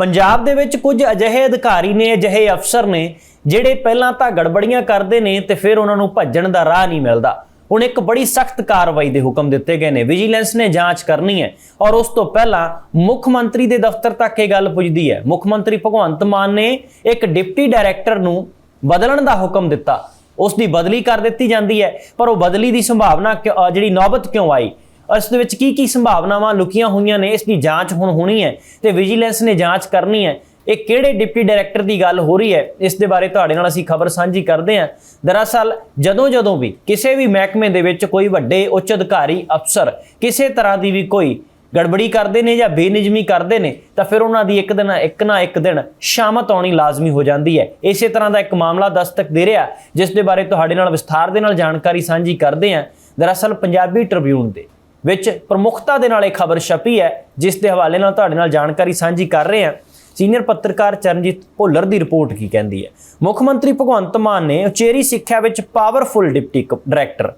ਪੰਜਾਬ ਦੇ ਵਿੱਚ ਕੁਝ ਅਜਿਹੇ ਅਧਿਕਾਰੀ ਨੇ, ਅਜਿਹੇ ਅਫਸਰ ਨੇ, ਜਿਹੜੇ ਪਹਿਲਾਂ ਤਾਂ ਗੜਬੜੀਆਂ ਕਰਦੇ ਨੇ ਤੇ ਫਿਰ ਉਹਨਾਂ ਨੂੰ ਭੱਜਣ ਦਾ ਰਾਹ ਨਹੀਂ ਮਿਲਦਾ। ਹੁਣ ਇੱਕ ਬੜੀ ਸਖਤ ਕਾਰਵਾਈ ਦੇ ਹੁਕਮ ਦਿੱਤੇ ਗਏ ਨੇ। ਵਿਜੀਲੈਂਸ ਨੇ ਜਾਂਚ ਕਰਨੀ ਹੈ ਔਰ ਉਸ ਤੋਂ ਪਹਿਲਾਂ ਮੁੱਖ ਮੰਤਰੀ ਦੇ ਦਫ਼ਤਰ ਤੱਕ ਇਹ ਗੱਲ ਪੁੱਜਦੀ ਹੈ। ਮੁੱਖ ਮੰਤਰੀ ਭਗਵੰਤ ਮਾਨ ਨੇ ਇੱਕ ਡਿਪਟੀ ਡਾਇਰੈਕਟਰ ਨੂੰ ਬਦਲਣ ਦਾ ਹੁਕਮ ਦਿੱਤਾ। ਉਸ ਦੀ ਬਦਲੀ ਕਰ ਦਿੱਤੀ ਜਾਂਦੀ ਹੈ, ਪਰ ਉਹ ਬਦਲੀ ਦੀ ਸੰਭਾਵਨਾ ਕਿਉਂ- ਜਿਹੜੀ ਨੌਬਤ ਕਿਉਂ ਆਈ ਇਸ ਦੇ ਵਿੱਚ ਕੀ ਕੀ ਸੰਭਾਵਨਾਵਾਂ ਲੁਕੀਆਂ ਹੋਈਆਂ ਨੇ, ਇਸ ਦੀ ਜਾਂਚ ਹੁਣ ਹੋਣੀ ਹੈ ਤੇ ਵਿਜੀਲੈਂਸ ਨੇ ਜਾਂਚ ਕਰਨੀ ਹੈ। ਇਹ ਕਿਹੜੇ ਡਿਪਟੀ ਡਾਇਰੈਕਟਰ ਦੀ ਗੱਲ ਹੋ ਰਹੀ ਹੈ, ਇਸ ਦੇ ਬਾਰੇ ਤੁਹਾਡੇ ਨਾਲ ਅਸੀਂ ਖਬਰ ਸਾਂਝੀ ਕਰਦੇ ਹਾਂ। ਦਰਅਸਲ ਜਦੋਂ ਜਦੋਂ ਵੀ ਕਿਸੇ ਵੀ ਮਹਿਕਮੇ ਦੇ ਵਿੱਚ ਕੋਈ ਵੱਡੇ ਉੱਚ ਅਧਿਕਾਰੀ, ਅਫਸਰ ਕਿਸੇ ਤਰ੍ਹਾਂ ਦੀ ਵੀ ਕੋਈ ਗੜਬੜੀ ਕਰਦੇ ਨੇ ਜਾਂ ਬੇਨਿਜਮੀ ਕਰਦੇ ਨੇ, ਤਾਂ ਫਿਰ ਉਹਨਾਂ ਦੀ ਇੱਕ ਦਿਨ, ਇੱਕ ਨਾ ਇੱਕ ਦਿਨ ਸ਼ਾਮਤ ਆਉਣੀ ਲਾਜ਼ਮੀ ਹੋ ਜਾਂਦੀ ਹੈ। ਇਸੇ ਤਰ੍ਹਾਂ ਦਾ ਇੱਕ ਮਾਮਲਾ ਦਸਤਕ ਦੇ ਰਿਹਾ, ਜਿਸ ਦੇ ਬਾਰੇ ਤੁਹਾਡੇ ਨਾਲ ਵਿਸਥਾਰ ਦੇ ਨਾਲ ਜਾਣਕਾਰੀ ਸਾਂਝੀ ਕਰਦੇ ਹਾਂ। ਦਰਅਸਲ, ਪੰਜਾਬੀ ਟ੍ਰਿਬਿਊਨ ਦੇ ਵਿੱਚ ਪ੍ਰਮੁਖਤਾ ਦੇ ਨਾਲ ਇਹ ਖਬਰ ਛਪੀ ਹੈ, ਜਿਸ ਦੇ ਹਵਾਲੇ ਨਾਲ ਤੁਹਾਡੇ ਨਾਲ ਜਾਣਕਾਰੀ ਸਾਂਝੀ ਕਰ ਰਹੇ ਹਾਂ। ਸੀਨੀਅਰ ਪੱਤਰਕਾਰ ਚਰਨਜੀਤ ਭੁੱਲਰ ਦੀ ਰਿਪੋਰਟ ਕੀ ਕਹਿੰਦੀ ਹੈ? ਮੁੱਖ ਮੰਤਰੀ ਭਗਵੰਤ ਮਾਨ ਨੇ ਉਚੇਰੀ ਸਿੱਖਿਆ ਵਿੱਚ ਪਾਵਰਫੁਲ ਡਿਪਟੀ ਕ- ਡਾਇਰੈਕਟਰ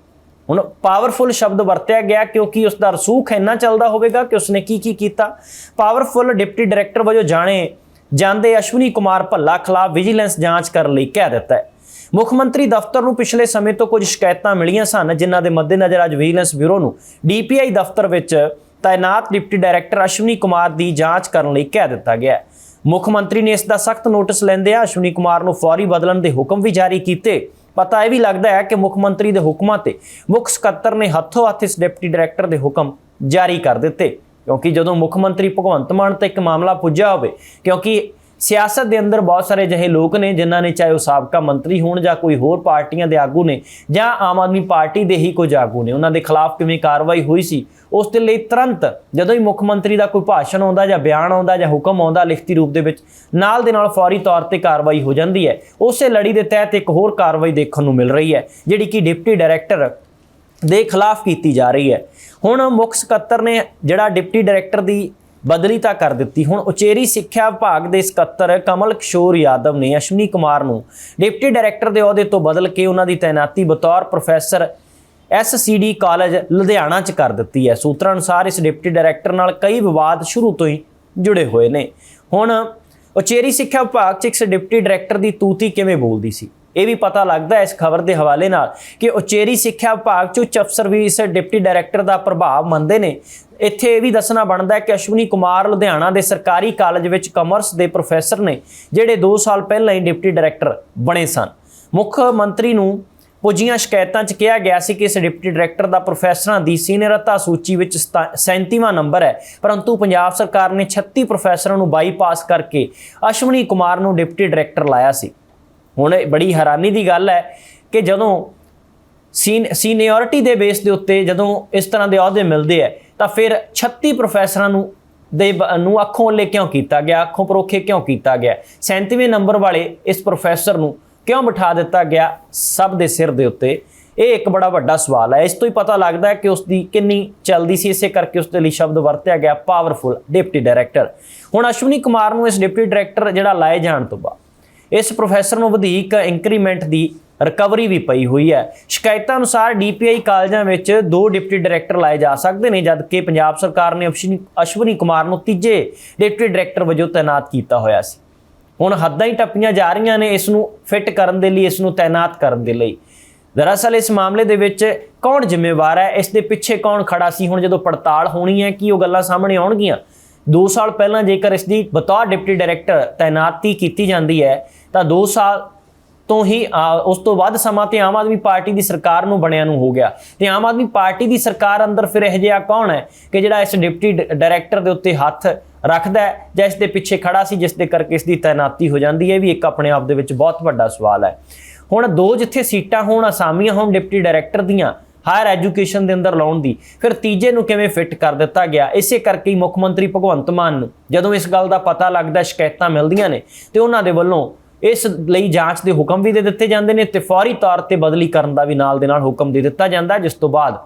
ਹੁਣ ਪਾਵਰਫੁਲ ਸ਼ਬਦ ਵਰਤਿਆ ਗਿਆ ਕਿਉਂਕਿ ਉਸ ਦਾ ਰਸੂਖ ਇੰਨਾ ਚੱਲਦਾ ਹੋਵੇਗਾ ਕਿ ਉਸਨੇ ਕੀ ਕੀ ਕੀਤਾ? ਪਾਵਰਫੁਲ ਡਿਪਟੀ ਡਾਇਰੈਕਟਰ ਵਜੋਂ ਜਾਣੇ ਜਾਂਦੇ ਅਸ਼ਵਨੀ ਕੁਮਾਰ ਭੱਲਾ ਖਿਲਾਫ ਵਿਜੀਲੈਂਸ ਜਾਂਚ ਕਰਨ ਲਈ ਕਹਿ ਦਿੱਤਾ ਹੈ। ਮੁੱਖ ਮੰਤਰੀ ਦਫ਼ਤਰ ਨੂੰ ਪਿਛਲੇ ਸਮੇਂ ਤੋਂ ਕੁਝ ਸ਼ਿਕਾਇਤਾਂ ਮਿਲੀਆਂ ਸਨ, ਜਿਨ੍ਹਾਂ ਦੇ ਮੱਦੇਨਜ਼ਰ ਅੱਜ ਵਿਜੀਲੈਂਸ ਬਿਊਰੋ ਨੂੰ ਡੀਪੀਆਈ ਦਫ਼ਤਰ ਵਿੱਚ ਤਾਇਨਾਤ ਡਿਪਟੀ ਡਾਇਰੈਕਟਰ ਅਸ਼ਵਨੀ ਕੁਮਾਰ ਦੀ ਜਾਂਚ ਕਰਨ ਲਈ ਕਹਿ ਦਿੱਤਾ ਗਿਆ ਹੈ। ਮੁੱਖ ਮੰਤਰੀ ਨੇ ਇਸ ਦਾ ਸਖਤ ਨੋਟਿਸ ਲੈਂਦਿਆਂ ਅਸ਼ਵਨੀ ਕੁਮਾਰ ਨੂੰ ਫੌਰੀ ਬਦਲਣ ਦੇ ਹੁਕਮ ਵੀ ਜਾਰੀ ਕੀਤੇ। ਪਤਾ ਇਹ ਵੀ ਲੱਗਦਾ ਹੈ ਕਿ ਮੁੱਖ ਮੰਤਰੀ ਦੇ ਹੁਕਮਾਂ ਤੇ ਮੁੱਖ ਸਕੱਤਰ ਨੇ ਹੱਥੋਂ ਹੱਥ ਇਸ ਡਿਪਟੀ ਡਾਇਰੈਕਟਰ ਦੇ ਹੁਕਮ ਜਾਰੀ ਕਰ ਦਿੱਤੇ। ਕਿਉਂਕਿ ਜਦੋਂ ਮੁੱਖ ਮੰਤਰੀ ਭਗਵੰਤ ਮਾਨ ਤੇ ਇੱਕ ਮਾਮਲਾ ਪੁੱਜਿਆ ਹੋਵੇ, ਕਿਉਂਕਿ ਸਿਆਸਤ ਦੇ ਅੰਦਰ ਬਹੁਤ ਸਾਰੇ ਅਜਿਹੇ ਲੋਕ ਨੇ ਜਿਨ੍ਹਾਂ ਨੇ ਚਾਹੇ ਉਹ ਸਾਬਕਾ ਮੰਤਰੀ ਹੋਣ ਜਾਂ ਕੋਈ ਹੋਰ ਪਾਰਟੀਆਂ ਦੇ ਆਗੂ ਨੇ ਜਾਂ ਆਮ ਆਦਮੀ ਪਾਰਟੀ ਦੇ ਹੀ ਕੁਝ ਆਗੂ ਨੇ, ਉਹਨਾਂ ਦੇ ਖਿਲਾਫ ਕਿਵੇਂ ਕਾਰਵਾਈ ਹੋਈ ਸੀ, ਉਸ ਦੇ ਲਈ ਤੁਰੰਤ ਜਦੋਂ ਹੀ ਮੁੱਖ ਮੰਤਰੀ ਦਾ ਕੋਈ ਭਾਸ਼ਣ ਆਉਂਦਾ ਜਾਂ ਬਿਆਨ ਆਉਂਦਾ ਜਾਂ ਹੁਕਮ ਆਉਂਦਾ ਲਿਖਤੀ ਰੂਪ ਦੇ ਵਿੱਚ, ਨਾਲ ਦੇ ਨਾਲ ਫੌਰੀ ਤੌਰ ਤੇ ਕਾਰਵਾਈ ਹੋ ਜਾਂਦੀ ਹੈ। ਉਸੇ ਲੜੀ ਦੇ ਤਹਿਤ ਇੱਕ ਹੋਰ ਕਾਰਵਾਈ ਦੇਖਣ ਨੂੰ ਮਿਲ ਰਹੀ ਹੈ, ਜਿਹੜੀ ਕਿ ਡਿਪਟੀ ਡਾਇਰੈਕਟਰ ਦੇ ਖਿਲਾਫ ਕੀਤੀ ਜਾ ਰਹੀ ਹੈ। ਹੁਣ ਮੁੱਖ ਸਕੱਤਰ ਨੇ ਜਿਹੜਾ ਡਿਪਟੀ ਡਾਇਰੈਕਟਰ ਦੀ ਬਦਲੀ ਤਾਂ ਕਰ ਦਿੱਤੀ। ਹੁਣ ਉਚੇਰੀ ਸਿੱਖਿਆ ਵਿਭਾਗ ਦੇ ਸਕੱਤਰ ਕਮਲ ਕਿਸ਼ੋਰ ਯਾਦਵ ਨੇ ਅਸ਼ਵਨੀ ਕੁਮਾਰ ਨੂੰ ਡਿਪਟੀ ਡਾਇਰੈਕਟਰ ਦੇ ਅਹੁਦੇ ਤੋਂ ਬਦਲ ਕੇ ਉਹਨਾਂ ਦੀ ਤਾਇਨਾਤੀ ਬਤੌਰ ਪ੍ਰੋਫੈਸਰ ਐਸਸੀਡੀ ਕਾਲਜ ਲੁਧਿਆਣਾ 'ਚ ਕਰ ਦਿੱਤੀ ਹੈ। ਸੂਤਰਾਂ ਅਨੁਸਾਰ ਇਸ ਡਿਪਟੀ ਡਾਇਰੈਕਟਰ ਨਾਲ ਕਈ ਵਿਵਾਦ ਸ਼ੁਰੂ ਤੋਂ ਹੀ ਜੁੜੇ ਹੋਏ ਨੇ। ਹੁਣ ਉਚੇਰੀ ਸਿੱਖਿਆ ਵਿਭਾਗ 'ਚ ਇੱਕ ਡਿਪਟੀ ਡਾਇਰੈਕਟਰ ਦੀ ਤੂਤੀ ਕਿਵੇਂ ਬੋਲਦੀ ਸੀ? ਇਹ ਵੀ ਪਤਾ ਲੱਗਦਾ ਇਸ ਖਬਰ ਦੇ ਹਵਾਲੇ ਨਾਲ ਕਿ ਉਚੇਰੀ ਸਿੱਖਿਆ ਵਿਭਾਗ 'ਚ ਉੱਚ ਅਫਸਰ ਵੀ ਇਸ ਡਿਪਟੀ ਡਾਇਰੈਕਟਰ ਦਾ ਪ੍ਰਭਾਵ ਮੰਨਦੇ ਨੇ। ਇੱਥੇ ਇਹ ਵੀ ਦੱਸਣਾ ਬਣਦਾ ਹੈ ਕਿ ਅਸ਼ਵਨੀ ਕੁਮਾਰ ਲੁਧਿਆਣਾ ਦੇ ਸਰਕਾਰੀ ਕਾਲਜ ਵਿੱਚ ਕਾਮਰਸ ਦੇ ਪ੍ਰੋਫੈਸਰ ਨੇ, ਜਿਹੜੇ 2 ਸਾਲ ਪਹਿਲਾਂ ਹੀ ਡਿਪਟੀ ਡਾਇਰੈਕਟਰ ਬਣੇ ਸਨ। ਮੁੱਖ ਮੰਤਰੀ ਨੂੰ ਪੁੱਜੀਆਂ ਸ਼ਿਕਾਇਤਾਂ 'ਚ ਕਿਹਾ ਗਿਆ ਸੀ ਕਿ ਇਸ ਡਿਪਟੀ ਡਾਇਰੈਕਟਰ ਦਾ ਪ੍ਰੋਫੈਸਰਾਂ ਦੀ ਸੀਨੀਅਰਤਾ ਸੂਚੀ ਵਿੱਚ 37ਵਾਂ ਨੰਬਰ ਹੈ, ਪਰੰਤੂ ਪੰਜਾਬ ਸਰਕਾਰ ਨੇ 36 ਪ੍ਰੋਫੈਸਰਾਂ ਨੂੰ ਬਾਈਪਾਸ ਕਰਕੇ ਅਸ਼ਵਨੀ ਕੁਮਾਰ ਨੂੰ ਡਿਪਟੀ ਡਾਇਰੈਕਟਰ ਲਾਇਆ ਸੀ। ਹੁਣ ਬੜੀ ਹੈਰਾਨੀ ਦੀ ਗੱਲ ਹੈ ਕਿ ਜਦੋਂ ਸੀਨ, ਸੀਨੀਅਰਿਟੀ ਦੇ ਬੇਸ ਦੇ ਉੱਤੇ ਜਦੋਂ ਇਸ ਤਰ੍ਹਾਂ ਦੇ ਅਹੁਦੇ ਮਿਲਦੇ ਆ ਤਾਂ ਫਿਰ 36 ਪ੍ਰੋਫੈਸਰਾਂ ਨੂੰ ਦੇ ਬ- ਨੂੰ ਅੱਖੋਂ ਉੱਲੇ ਕਿਉਂ ਕੀਤਾ ਗਿਆ, ਅੱਖੋਂ ਪਰੋਖੇ ਕਿਉਂ ਕੀਤਾ ਗਿਆ? 37ਵੇਂ ਨੰਬਰ ਵਾਲੇ ਇਸ ਪ੍ਰੋਫੈਸਰ ਨੂੰ ਕਿਉਂ ਬਿਠਾ ਦਿੱਤਾ ਗਿਆ ਸਭ ਦੇ ਸਿਰ ਦੇ ਉੱਤੇ? ਇਹ ਇੱਕ ਬੜਾ ਵੱਡਾ ਸਵਾਲ ਹੈ। ਇਸ ਤੋਂ ਹੀ ਪਤਾ ਲੱਗਦਾ ਹੈ ਕਿ ਉਸ ਦੀ ਕਿੰਨੀ ਚੱਲਦੀ ਸੀ, ਇਸੇ ਕਰਕੇ ਉਸ ਦੇ ਲਈ ਸ਼ਬਦ ਵਰਤਿਆ ਗਿਆ, ਪਾਵਰਫੁਲ ਡਿਪਟੀ ਡਾਇਰੈਕਟਰ। ਹੁਣ ਅਸ਼ਵਨੀ ਕੁਮਾਰ ਨੂੰ ਇਸ ਡਿਪਟੀ ਡਾਇਰੈਕਟਰ ਜਿਹੜਾ ਲਾਏ ਜਾਣ ਤੋਂ ਬਾਅਦ ਇਸ ਪ੍ਰੋਫੈਸਰ ਨੂੰ ਵਧੇਕ ਇੰਕਰੀਮੈਂਟ ਦੀ ਰਿਕਵਰੀ ਵੀ ਪਈ ਹੋਈ ਹੈ। ਸ਼ਿਕਾਇਤਾਂ ਅਨੁਸਾਰ ਡੀਪੀਆਈ ਕਾਲਜਾਂ ਵਿੱਚ ਦੋ ਡਿਪਟੀ ਡਾਇਰੈਕਟਰ ਲਾਏ ਜਾ ਸਕਦੇ ਨੇ, ਜਦਕਿ ਪੰਜਾਬ ਸਰਕਾਰ ਨੇ ਅਸ਼ਵਨੀ ਅਸ਼ਵਨੀ ਕੁਮਾਰ ਨੂੰ ਤੀਜੇ ਡਿਪਟੀ ਡਾਇਰੈਕਟਰ ਵਜੋਂ ਤਾਇਨਾਤ ਕੀਤਾ ਹੋਇਆ ਸੀ। ਹੁਣ ਹੱਦਾਂ ਹੀ ਟੱਪੀਆਂ ਜਾ ਰਹੀਆਂ ਨੇ ਇਸ ਨੂੰ ਫਿੱਟ ਕਰਨ ਦੇ ਲਈ, ਇਸ ਨੂੰ ਤਾਇਨਾਤ ਕਰਨ ਦੇ ਲਈ। ਦਰਅਸਲ ਇਸ ਮਾਮਲੇ ਦੇ ਵਿੱਚ ਕੌਣ ਜ਼ਿੰਮੇਵਾਰ ਹੈ? ਇਸ ਦੇ ਪਿੱਛੇ ਕੌਣ ਖੜਾ ਸੀ? ਹੁਣ ਜਦੋਂ ਪੜਤਾਲ ਹੋਣੀ ਹੈ ਕੀ ਉਹ ਗੱਲਾਂ ਸਾਹਮਣੇ ਆਉਣਗੀਆਂ 2 ਸਾਲ ਪਹਿਲਾਂ ਜੇਕਰ ਇਸ ਦੀ ਬਤੌਰ ਡਿਪਟੀ ਡਾਇਰੈਕਟਰ ਤਾਇਨਾਤੀ ਕੀਤੀ ਜਾਂਦੀ ਹੈ ਤਾਂ 2 ਸਾਲ ਤੋਂ ਹੀ ਉਸ ਤੋਂ ਵੱਧ ਸਮਾਂ ਤੇ ਆਮ ਆਦਮੀ ਪਾਰਟੀ ਦੀ ਸਰਕਾਰ ਨੂੰ ਬਣਿਆ ਨੂੰ ਹੋ ਗਿਆ। ਤੇ ਆਮ ਆਦਮੀ ਪਾਰਟੀ ਦੀ ਸਰਕਾਰ ਅੰਦਰ ਫਿਰ ਇਹ ਜਿਹਾ ਕੌਣ ਹੈ ਕਿ ਜਿਹੜਾ ਇਸ ਡਿਪਟੀ ਡ- ਡਾਇਰੈਕਟਰ ਦੇ ਉੱਤੇ ਹੱਥ ਰੱਖਦਾ ਹੈ ਜਾਂ ਇਸ ਦੇ ਪਿੱਛੇ ਖੜਾ ਸੀ, ਜਿਸ ਦੇ ਕਰਕੇ ਇਸ ਦੀ ਤਾਇਨਾਤੀ ਹੋ ਜਾਂਦੀ ਹੈ ਵੀ ਇੱਕ ਆਪਣੇ ਆਪ ਦੇ ਵਿੱਚ ਬਹੁਤ ਵੱਡਾ ਸਵਾਲ ਹੈ। ਹੁਣ ਦੋ ਜਿੱਥੇ ਸੀਟਾਂ ਹੋਣ, ਅਸਾਮੀਆਂ ਹੋਣ ਡਿਪਟੀ ਡਾਇਰੈਕਟਰ ਦੀਆਂ, ਹਾਇਰ ਐਜੂਕੇਸ਼ਨ ਦੇ ਅੰਦਰ ਲਾਉਣ ਦੀ, ਫਿਰ ਤੀਜੇ ਨੂੰ ਕਿਵੇਂ ਫਿੱਟ ਕਰ ਦਿੱਤਾ ਗਿਆ? ਇਸੇ ਕਰਕੇ ਹੀ ਮੁੱਖ ਮੰਤਰੀ ਭਗਵੰਤ ਮਾਨ ਨੂੰ ਜਦੋਂ ਇਸ ਗੱਲ ਦਾ ਪਤਾ ਲੱਗਦਾ, ਸ਼ਿਕਾਇਤਾਂ ਮਿਲਦੀਆਂ ਨੇ, ਤੇ ਉਹਨਾਂ ਦੇ ਵੱਲੋਂ ਇਸ ਲਈ ਜਾਂਚ ਦੇ ਹੁਕਮ ਵੀ ਦੇ ਦਿੱਤੇ ਜਾਂਦੇ ਨੇ ਤੇ ਫੌਰੀ ਤੌਰ ਤੇ ਬਦਲੀ ਕਰਨ ਦਾ ਵੀ ਨਾਲ ਦੇ ਨਾਲ ਹੁਕਮ ਦੇ ਦਿੱਤਾ ਜਾਂਦਾ ਜਿਸ ਤੋਂ ਬਾਅਦ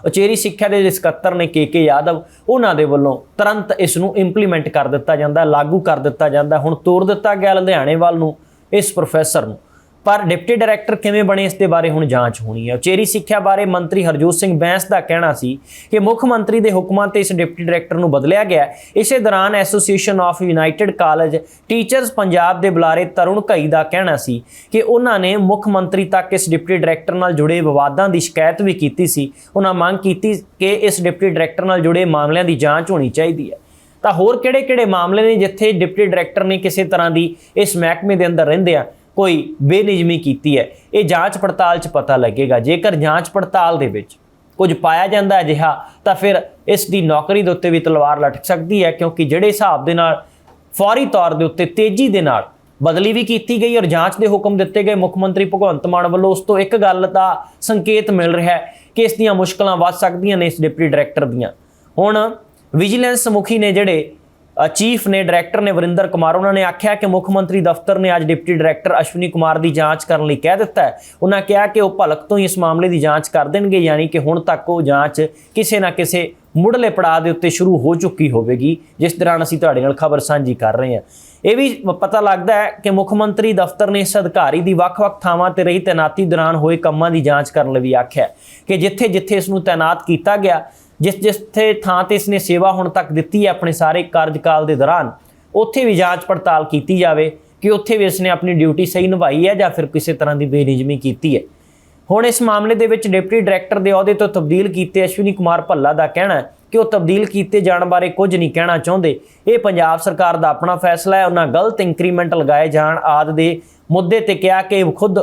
ਉਚੇਰੀ ਸਿੱਖਿਆ ਦੇ ਜਿਹੜੇ ਸਕੱਤਰ ਨੇ ਕੇ ਕੇ ਯਾਦਵ, ਉਹਨਾਂ ਦੇ ਵੱਲੋਂ ਤੁਰੰਤ ਇਸ ਨੂੰ ਇੰਪਲੀਮੈਂਟ ਕਰ ਦਿੱਤਾ ਜਾਂਦਾ, ਲਾਗੂ ਕਰ ਦਿੱਤਾ ਜਾਂਦਾ। ਹੁਣ ਤੋਰ ਦਿੱਤਾ ਗਿਆ ਲੁਧਿਆਣੇ ਵੱਲ ਨੂੰ, ਇਸ ਪ੍ਰੋਫੈਸਰ ਨੂੰ। ਪਰ ਡਿਪਟੀ ਡਾਇਰੈਕਟਰ ਕਿਵੇਂ ਬਣੇ, ਇਸ ਦੇ ਬਾਰੇ ਹੁਣ ਜਾਂਚ ਹੋਣੀ ਹੈ। ਉਚੇਰੀ ਸਿੱਖਿਆ ਬਾਰੇ ਮੰਤਰੀ ਹਰਜੋਤ ਸਿੰਘ ਬੈਂਸ ਦਾ ਕਹਿਣਾ ਸੀ ਕਿ ਮੁੱਖ ਮੰਤਰੀ ਦੇ ਹੁਕਮਾਂ ਤੇ ਇਸ ਡਿਪਟੀ ਡਾਇਰੈਕਟਰ ਨੂੰ ਬਦਲਿਆ ਗਿਆ ਇਸੇ ਦੌਰਾਨ association of united college teachers Punjab ਦੇ ਬੁਲਾਰੇ ਤਰੁਣ ਘਈ ਦਾ ਕਹਿਣਾ ਸੀ ਕਿ ਉਹਨਾਂ ਨੇ ਮੁੱਖ ਮੰਤਰੀ ਤੱਕ ਇਸ ਡਿਪਟੀ ਡਾਇਰੈਕਟਰ ਨਾਲ ਜੁੜੇ ਵਿਵਾਦਾਂ ਦੀ ਸ਼ਿਕਾਇਤ ਵੀ ਕੀਤੀ ਸੀ। ਉਹਨਾਂ ਮੰਗ ਕੀਤੀ ਕਿ ਇਸ ਡਿਪਟੀ ਡਾਇਰੈਕਟਰ ਨਾਲ ਜੁੜੇ ਮਾਮਲਿਆਂ ਦੀ ਜਾਂਚ ਹੋਣੀ ਚਾਹੀਦੀ ਹੈ। ਤਾਂ ਹੋਰ ਕਿਹੜੇ-ਕਿਹੜੇ ਮਾਮਲੇ ਨੇ ਜਿੱਥੇ ਡਿਪਟੀ ਡਾਇਰੈਕਟਰ ਨੇ ਕਿਸੇ ਤਰ੍ਹਾਂ ਦੀ ਇਸ ਮਹਿਕਮੇ ਦੇ ਅੰਦਰ ਰਹਿੰਦੇ ਆ? ਕੋਈ ਬੇਨਿਯਮੀ ਕੀਤੀ ਹੈ, ਇਹ ਜਾਂਚ ਪੜਤਾਲ 'ਚ ਪਤਾ ਲੱਗੇਗਾ। ਜੇਕਰ ਜਾਂਚ ਪੜਤਾਲ ਦੇ ਵਿੱਚ ਕੁਝ ਪਾਇਆ ਜਾਂਦਾ ਹੈ ਅਜਿਹਾ, ਤਾਂ ਫਿਰ ਇਸ ਦੀ ਨੌਕਰੀ ਦੇ ਉੱਤੇ ਵੀ ਤਲਵਾਰ ਲਟਕ ਸਕਦੀ ਹੈ, ਕਿਉਂਕਿ ਜਿਹੜੇ ਹਿਸਾਬ ਦੇ ਨਾਲ ਫੌਰੀ ਤੌਰ ਦੇ ਉੱਤੇ ਤੇਜ਼ੀ ਦੇ ਨਾਲ ਬਦਲੀ ਵੀ ਕੀਤੀ ਗਈ ਔਰ ਜਾਂਚ ਦੇ ਹੁਕਮ ਦਿੱਤੇ ਗਏ, ਮੁੱਖ ਮੰਤਰੀ ਭਗਵੰਤ ਮਾਨ ਵੱਲੋਂ ਉਸ ਤੋਂ ਇੱਕ ਗੱਲ ਦਾ ਸੰਕੇਤ ਮਿਲ ਰਿਹਾ ਹੈ ਕਿ ਇਸ ਦੀਆਂ ਮੁਸ਼ਕਲਾਂ ਵੱਧ ਸਕਦੀਆਂ ਨੇ ਇਸ ਡਿਪਟੀ ਡਾਇਰੈਕਟਰ ਦੀਆਂ। ਹੁਣ ਵਿਜੀਲੈਂਸ ਮੁਖੀ ਨੇ ਜਿਹੜੇ ਚੀਫ ਨੇ, ਡਾਇਰੈਕਟਰ ਨੇ ਵਰਿੰਦਰ ਕੁਮਾਰ, ਉਹਨਾਂ ਨੇ ਆਖਿਆ ਕਿ ਮੁੱਖ ਮੰਤਰੀ ਦਫ਼ਤਰ ਨੇ ਅੱਜ ਡਿਪਟੀ ਡਾਇਰੈਕਟਰ ਅਸ਼ਵਨੀ ਕੁਮਾਰ ਦੀ ਜਾਂਚ ਕਰਨ ਲਈ ਕਹਿ ਦਿੱਤਾ ਹੈ। ਉਹਨਾਂ ਕਿਹਾ ਕਿ ਉਹ ਭਲਕ ਤੋਂ ਹੀ ਇਸ ਮਾਮਲੇ ਦੀ ਜਾਂਚ ਕਰ ਦੇਣਗੇ, ਯਾਨੀ ਕਿ ਹੁਣ ਤੱਕ ਉਹ ਜਾਂਚ ਕਿਸੇ ਨਾ ਕਿਸੇ ਮੁੱਢਲੇ ਪੜਾਅ ਦੇ ਉੱਤੇ ਸ਼ੁਰੂ ਹੋ ਚੁੱਕੀ ਹੋਵੇਗੀ, ਜਿਸ ਦੌਰਾਨ ਅਸੀਂ ਤੁਹਾਡੇ ਨਾਲ ਖਬਰ ਸਾਂਝੀ ਕਰ ਰਹੇ ਹਾਂ। ਇਹ ਵੀ ਪਤਾ ਲੱਗਦਾ ਹੈ ਕਿ ਮੁੱਖ ਮੰਤਰੀ ਦਫ਼ਤਰ ਨੇ ਇਸ ਅਧਿਕਾਰੀ ਦੀ ਵੱਖ-ਵੱਖ ਥਾਵਾਂ ਤੇ ਰਹੀ ਤੈਨਾਤੀ ਦੌਰਾਨ ਹੋਏ ਕੰਮਾਂ ਦੀ ਜਾਂਚ ਕਰਨ ਲਈ ਵੀ ਆਖਿਆ ਕਿ ਜਿੱਥੇ-ਜਿੱਥੇ ਇਸ ਨੂੰ ਤਾਇਨਾਤ ਕੀਤਾ ਗਿਆ ਜਿਸ ਜਿੱਥੇ ਥਾਂ ਤੇ ਇਸਨੇ ਸੇਵਾ ਹੁਣ ਤੱਕ ਦਿੱਤੀ ਹੈ ਆਪਣੇ ਸਾਰੇ ਕਾਰਜਕਾਲ ਦੇ ਦੌਰਾਨ, ਉੱਥੇ ਵੀ ਜਾਂਚ ਪੜਤਾਲ ਕੀਤੀ ਜਾਵੇ ਕਿ ਉੱਥੇ ਵੀ ਇਸਨੇ ਆਪਣੀ ਡਿਊਟੀ ਸਹੀ ਨਿਭਾਈ ਹੈ ਜਾਂ ਫਿਰ ਕਿਸੇ ਤਰ੍ਹਾਂ ਦੀ ਬੇਨਿਜ਼ਮੀ ਕੀਤੀ ਹੈ। ਹੁਣ ਇਸ ਮਾਮਲੇ ਦੇ ਵਿੱਚ ਡਿਪਟੀ ਡਾਇਰੈਕਟਰ ਦੇ ਅਹੁਦੇ ਤੋਂ ਤਬਦੀਲ ਕੀਤੇ ਅਸ਼ਵਨੀ ਕੁਮਾਰ ਭੱਲਾ ਦਾ ਕਹਿਣਾ ਹੈ ਕਿ ਉਹ ਤਬਦੀਲ ਕੀਤੇ ਜਾਣ ਬਾਰੇ ਕੁਝ ਨਹੀਂ ਕਹਿਣਾ ਚਾਹੁੰਦੇ। ਇਹ ਪੰਜਾਬ ਸਰਕਾਰ ਦਾ ਆਪਣਾ ਫੈਸਲਾ ਹੈ, ਉਹਨਾਂ ਗਲਤ ਇੰਕਰੀਮੈਂਟ ਲਗਾਏ ਜਾਣ ਆਦ ਦੇ ਮੁੱਦੇ ਤੇ ਕਿਹਾ ਕਿ ਖੁਦ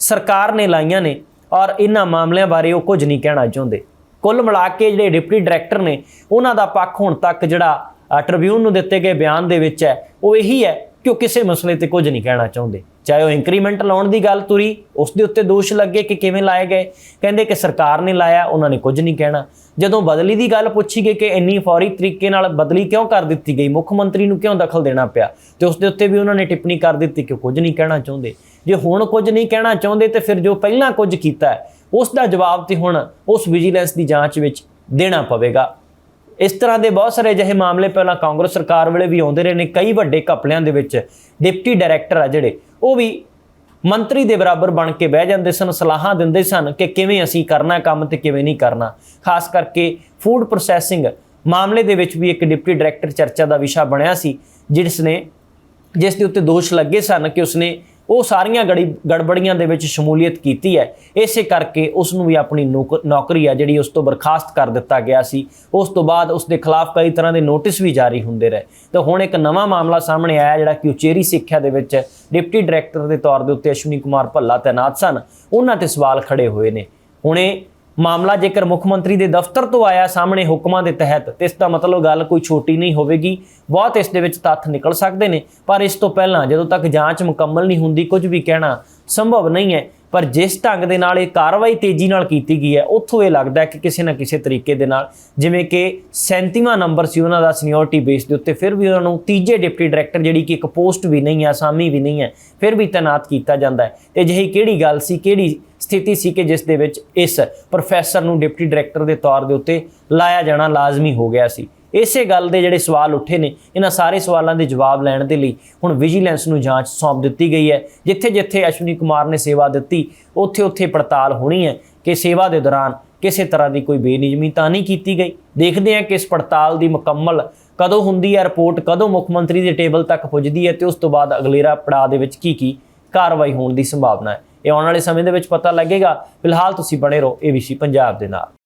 ਸਰਕਾਰ ਨੇ ਲਾਈਆਂ ਨੇ ਔਰ ਇਹਨਾਂ ਮਾਮਲਿਆਂ ਬਾਰੇ ਉਹ ਕੁਝ ਨਹੀਂ ਕਹਿਣਾ ਚਾਹੁੰਦੇ। ਕੁੱਲ ਮਿਲਾ ਕੇ ਜਿਹੜੇ ਡਿਪਟੀ ਡਾਇਰੈਕਟਰ ਨੇ, ਉਹਨਾਂ ਦਾ ਪੱਖ ਹੁਣ ਤੱਕ ਜਿਹੜਾ ਟ੍ਰਿਬਿਊਨ ਨੂੰ ਦਿੱਤੇ ਗਏ ਬਿਆਨ ਦੇ ਵਿੱਚ ਹੈ, ਉਹ ਇਹੀ ਹੈ ਕਿ ਉਹ ਕਿਸੇ ਮਸਲੇ ਤੇ ਕੁਝ ਨਹੀਂ ਕਹਿਣਾ ਚਾਹੁੰਦੇ। ਚਾਹੇ ਉਹ ਇੰਕਰੀਮੈਂਟ ਲਾਉਣ ਦੀ ਗੱਲ ਤੁਰੀ, ਉਸ ਦੇ ਉੱਤੇ ਦੋਸ਼ ਲੱਗੇ ਕਿ ਕਿਵੇਂ ਲਾਏ ਗਏ, ਕਹਿੰਦੇ ਕਿ ਸਰਕਾਰ ਨੇ ਲਾਇਆ, ਉਹਨਾਂ ਨੇ ਕੁਝ ਨਹੀਂ ਕਹਿਣਾ। ਜਦੋਂ ਬਦਲੀ ਦੀ ਗੱਲ ਪੁੱਛੀ ਗਈ ਕਿ ਇੰਨੀ ਫੌਰੀ ਤਰੀਕੇ ਨਾਲ ਬਦਲੀ ਕਿਉਂ ਕਰ ਦਿੱਤੀ ਗਈ, ਮੁੱਖ ਮੰਤਰੀ ਨੂੰ ਕਿਉਂ ਦਖਲ ਦੇਣਾ ਪਿਆ, ਤੇ ਉਸ ਦੇ ਉੱਤੇ ਵੀ ਉਹਨਾਂ ਨੇ ਟਿੱਪਣੀ ਕਰ ਦਿੱਤੀ ਕਿ ਕੁਝ ਨਹੀਂ ਕਹਿਣਾ ਚਾਹੁੰਦੇ। ਜੇ ਹੁਣ ਕੁਝ ਨਹੀਂ ਕਹਿਣਾ ਚਾਹੁੰਦੇ, ਤੇ ਫਿਰ ਜੋ ਪਹਿਲਾਂ ਕੁਝ ਕੀਤਾ ਉਸ ਦਾ ਜਵਾਬ ਤੇ ਹੁਣ ਉਸ ਵਿਜੀਲੈਂਸ ਦੀ ਜਾਂਚ ਵਿੱਚ ਦੇਣਾ ਪਵੇਗਾ। ਇਸ ਤਰ੍ਹਾਂ ਦੇ ਬਹੁਤ ਸਾਰੇ ਅਜਿਹੇ ਮਾਮਲੇ ਪਹਿਲਾਂ ਕਾਂਗਰਸ ਸਰਕਾਰ ਵੇਲੇ ਵੀ ਆਉਂਦੇ ਰਹੇ ਨੇ। ਕਈ ਵੱਡੇ ਘਪਲਿਆਂ ਦੇ ਵਿੱਚ ਡਿਪਟੀ ਡਾਇਰੈਕਟਰ ਆ ਜਿਹੜੇ, ਉਹ ਵੀ ਮੰਤਰੀ ਦੇ ਬਰਾਬਰ ਬਣ ਕੇ ਬਹਿ ਜਾਂਦੇ ਸਨ, ਸਲਾਹਾਂ ਦਿੰਦੇ ਸਨ ਕਿ ਕਿਵੇਂ ਅਸੀਂ ਕਰਨਾ ਕੰਮ ਤੇ ਕਿਵੇਂ ਨਹੀਂ ਕਰਨਾ। ਖਾਸ ਕਰਕੇ ਫੂਡ ਪ੍ਰੋਸੈਸਿੰਗ ਮਾਮਲੇ ਦੇ ਵਿੱਚ ਵੀ ਇੱਕ ਡਿਪਟੀ ਡਾਇਰੈਕਟਰ ਚਰਚਾ ਦਾ ਵਿਸ਼ਾ ਬਣਿਆ ਸੀ, ਜਿਸ ਨੇ, ਜਿਸ ਦੇ ਉੱਤੇ ਦੋਸ਼ ਲੱਗੇ ਸਨ ਕਿ ਉਸਨੇ ਉਹ ਸਾਰੀਆਂ ਗੜੀ ਗੜਬੜੀਆਂ ਦੇ ਵਿੱਚ ਸ਼ਮੂਲੀਅਤ ਕੀਤੀ ਹੈ। ਇਸੇ ਕਰਕੇ ਉਸ ਨੂੰ ਵੀ ਆਪਣੀ ਨੌਕ- ਨੌਕਰੀ ਆ ਜਿਹੜੀ ਉਸ ਤੋਂ ਬਰਖਾਸਤ ਕਰ ਦਿੱਤਾ ਗਿਆ ਸੀ। ਉਸ ਤੋਂ ਬਾਅਦ ਉਸ ਦੇ ਖਿਲਾਫ ਕਈ ਤਰ੍ਹਾਂ ਦੇ ਨੋਟਿਸ ਵੀ ਜਾਰੀ ਹੁੰਦੇ ਰਹੇ। ਤਾਂ ਹੁਣ ਇੱਕ ਨਵਾਂ ਮਾਮਲਾ ਸਾਹਮਣੇ ਆਇਆ ਜਿਹੜਾ ਕਿ ਉਚੇਰੀ ਸਿੱਖਿਆ ਦੇ ਵਿੱਚ ਡਿਪਟੀ ਡਾਇਰੈਕਟਰ ਦੇ ਤੌਰ ਦੇ ਉੱਤੇ ਅਸ਼ਵਨੀ ਕੁਮਾਰ ਭੱਲਾ ਤੈਨਾਤ ਸਨ। ਉਹਨਾਂ ਤੇ ਸਵਾਲ ਖੜੇ ਹੋਏ ਨੇ। ਹੁਣੇ ਮਾਮਲਾ ਜੇਕਰ ਮੁੱਖ ਮੰਤਰੀ ਦੇ ਦਫ਼ਤਰ ਤੋਂ ਆਇਆ ਸਾਹਮਣੇ ਹੁਕਮਾਂ ਦੇ ਤਹਿਤ, ਤੇ ਇਸ ਦਾ ਮਤਲਬ ਗੱਲ ਕੋਈ ਛੋਟੀ ਨਹੀਂ ਹੋਵੇਗੀ। ਬਹੁਤ ਇਸ ਦੇ ਵਿੱਚ ਤੱਥ ਨਿਕਲ ਸਕਦੇ ਨੇ, ਪਰ ਇਸ ਤੋਂ ਪਹਿਲਾਂ ਜਦੋਂ ਤੱਕ ਜਾਂਚ ਮੁਕੰਮਲ ਨਹੀਂ ਹੁੰਦੀ, ਕੁਝ ਵੀ ਕਹਿਣਾ ਸੰਭਵ ਨਹੀਂ ਹੈ। ਪਰ ਜਿਸ ਢੰਗ ਦੇ ਨਾਲ ਇਹ ਕਾਰਵਾਈ ਤੇਜ਼ੀ ਨਾਲ ਕੀਤੀ ਗਈ ਹੈ, ਉੱਥੋਂ ਇਹ ਲੱਗਦਾ ਕਿ ਕਿਸੇ ਨਾ ਕਿਸੇ ਤਰੀਕੇ ਦੇ ਨਾਲ, ਜਿਵੇਂ ਕਿ 37ਵਾਂ ਨੰਬਰ ਸੀ ਉਹਨਾਂ ਦਾ ਸੀਨੀਅਰਟੀ ਬੇਸ ਦੇ ਉੱਤੇ, ਫਿਰ ਵੀ ਉਹਨਾਂ ਨੂੰ ਤੀਜੇ ਡਿਪਟੀ ਡਾਇਰੈਕਟਰ ਜਿਹੜੀ ਕਿ ਇੱਕ ਪੋਸਟ ਵੀ ਨਹੀਂ ਹੈ ਆਸਾਮੀ ਵੀ ਨਹੀਂ ਹੈ, ਫਿਰ ਵੀ ਤੈਨਾਤ ਕੀਤਾ ਜਾਂਦਾ ਹੈ। ਤੇ ਅਜਿਹੀ ਕਿਹੜੀ ਗੱਲ ਸੀ, ਕਿਹੜੀ ਸਥਿਤੀ ਸੀ ਕਿ ਜਿਸ ਦੇ ਵਿੱਚ ਇਸ ਪ੍ਰੋਫੈਸਰ ਨੂੰ ਡਿਪਟੀ ਡਾਇਰੈਕਟਰ ਦੇ ਤੌਰ ਦੇ ਉੱਤੇ ਲਾਇਆ ਜਾਣਾ ਲਾਜ਼ਮੀ ਹੋ ਗਿਆ ਸੀ? ਇਸੇ ਗੱਲ ਦੇ ਜਿਹੜੇ ਸਵਾਲ ਉੱਠੇ ਨੇ, ਇਹਨਾਂ ਸਾਰੇ ਸਵਾਲਾਂ ਦੇ ਜਵਾਬ ਲੈਣ ਦੇ ਲਈ ਹੁਣ ਵਿਜੀਲੈਂਸ ਨੂੰ ਜਾਂਚ ਸੌਂਪ ਦਿੱਤੀ ਗਈ ਹੈ। ਜਿੱਥੇ-ਜਿੱਥੇ ਅਸ਼ਵਨੀ ਕੁਮਾਰ ਨੇ ਸੇਵਾ ਦਿੱਤੀ, ਉੱਥੇ-ਉੱਥੇ ਪੜਤਾਲ ਹੋਣੀ ਹੈ ਕਿ ਸੇਵਾ ਦੇ ਦੌਰਾਨ ਕਿਸੇ ਤਰ੍ਹਾਂ ਦੀ ਕੋਈ ਬੇਨਿਯਮੀ ਤਾਂ ਨਹੀਂ ਕੀਤੀ ਗਈ। ਦੇਖਦੇ ਹਾਂ ਕਿ ਇਸ ਪੜਤਾਲ ਦੀ ਮੁਕੰਮਲ ਕਦੋਂ ਹੁੰਦੀ ਹੈ, ਰਿਪੋਰਟ ਕਦੋਂ ਮੁੱਖ ਮੰਤਰੀ ਦੇ ਟੇਬਲ ਤੱਕ ਪੁੱਜਦੀ ਹੈ ਤੇ ਉਸ ਤੋਂ ਬਾਅਦ ਅਗਲੇਰਾ ਪੜਾਅ ਦੇ ਵਿੱਚ ਕੀ ਕੀ ਕਾਰਵਾਈ ਹੋਣ ਦੀ ਸੰਭਾਵਨਾ ਹੈ। ਇਹ ਆਉਣ ਵਾਲੇ ਸਮੇਂ ਦੇ ਵਿੱਚ ਪਤਾ ਲੱਗੇਗਾ। ਫਿਲਹਾਲ ਤੁਸੀਂ ਬਣੇ ਰਹੋ ਏਬੀਸੀ ਪੰਜਾਬ ਦੇ ਨਾਲ।